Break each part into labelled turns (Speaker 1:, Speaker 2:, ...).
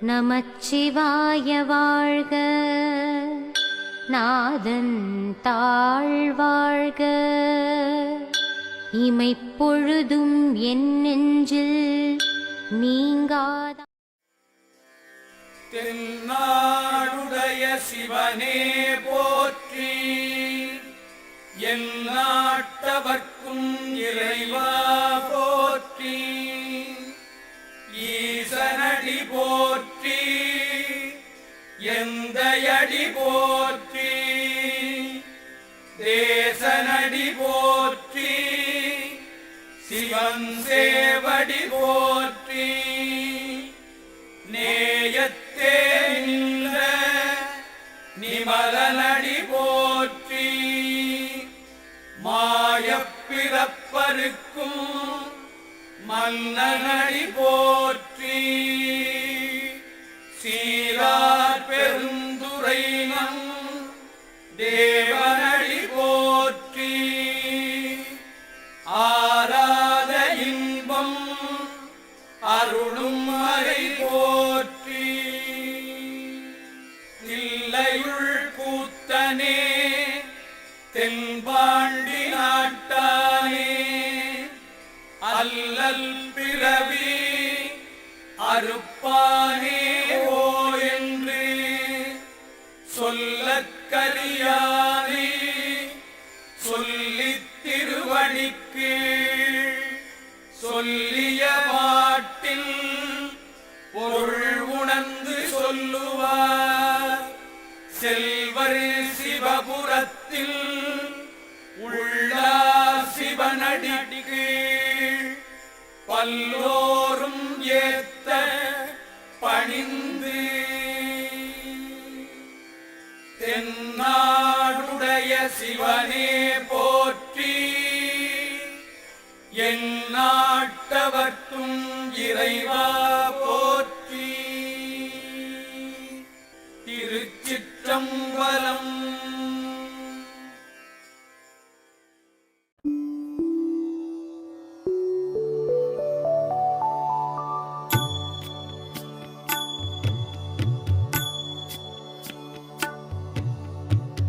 Speaker 1: நமச்சிவாய வாழ்க. நாதன் தாழ்வாழ்க. இமைப்பொழுதும் என் நெஞ்சில் நீங்காத.
Speaker 2: தென்னாடுடைய சிவனே போற்றி. என் நாட்டவர்க்கும் இறைவா எந்த அடி போற்றி தேசனடி போற்றி சிவன் சேவடி போற்றி நேயத்தே நின்ற நிமலனடி போற்றி மாயப்பிறப்பருக்கும் மன்னனடி போற்றி. தேவனடி போற்றி. ஆராத இன்பம் அருளும் அறை போற்றி. இல்லையுள் கூத்தனே தென்பாண்டி நாட்டானே அல்லல் பிறவி அறுப்பானே. கரியானே சொல்லி திருவடிக்கு சொல்லிய பாட்டில் பொருள் உணர்ந்து சொல்லுவார். செல்வர் சிவபுரத்தில் உள்ள சிவனடிக்கு பல்லோ தென்னாடுடைய சிவனே போற்றி. என் நாட்டவர்க்கும் இறைவா.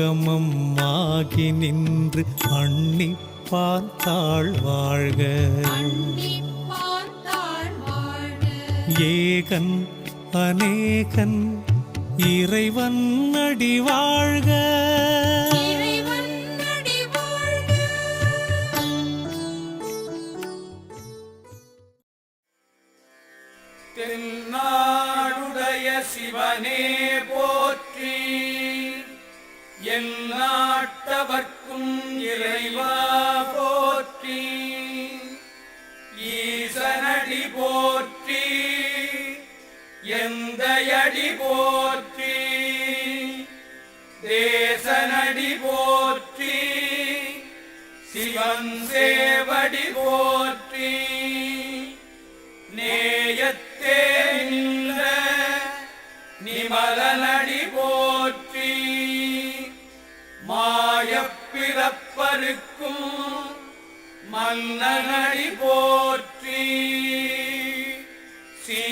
Speaker 3: ஆகமம் ஆகி நின்று அண்ணி பார்த்தாள் வாழ்க ஏகன் அநேகன் இறைவன் அடி வாழ்க.
Speaker 2: தென்னாடுடைய சிவனே போற்றி. என்னாட்டவர்க்கும் இறைவா போற்றி. ஈசனடி போற்றி. எந்தையடி போற்றி. தேசனடி போற்றி. சிவன் சேவடி போற்றி. நேயத்தே நின்ற நிமலனடி பிறப்பருக்கும் மன்னனடி போற்றி. சீ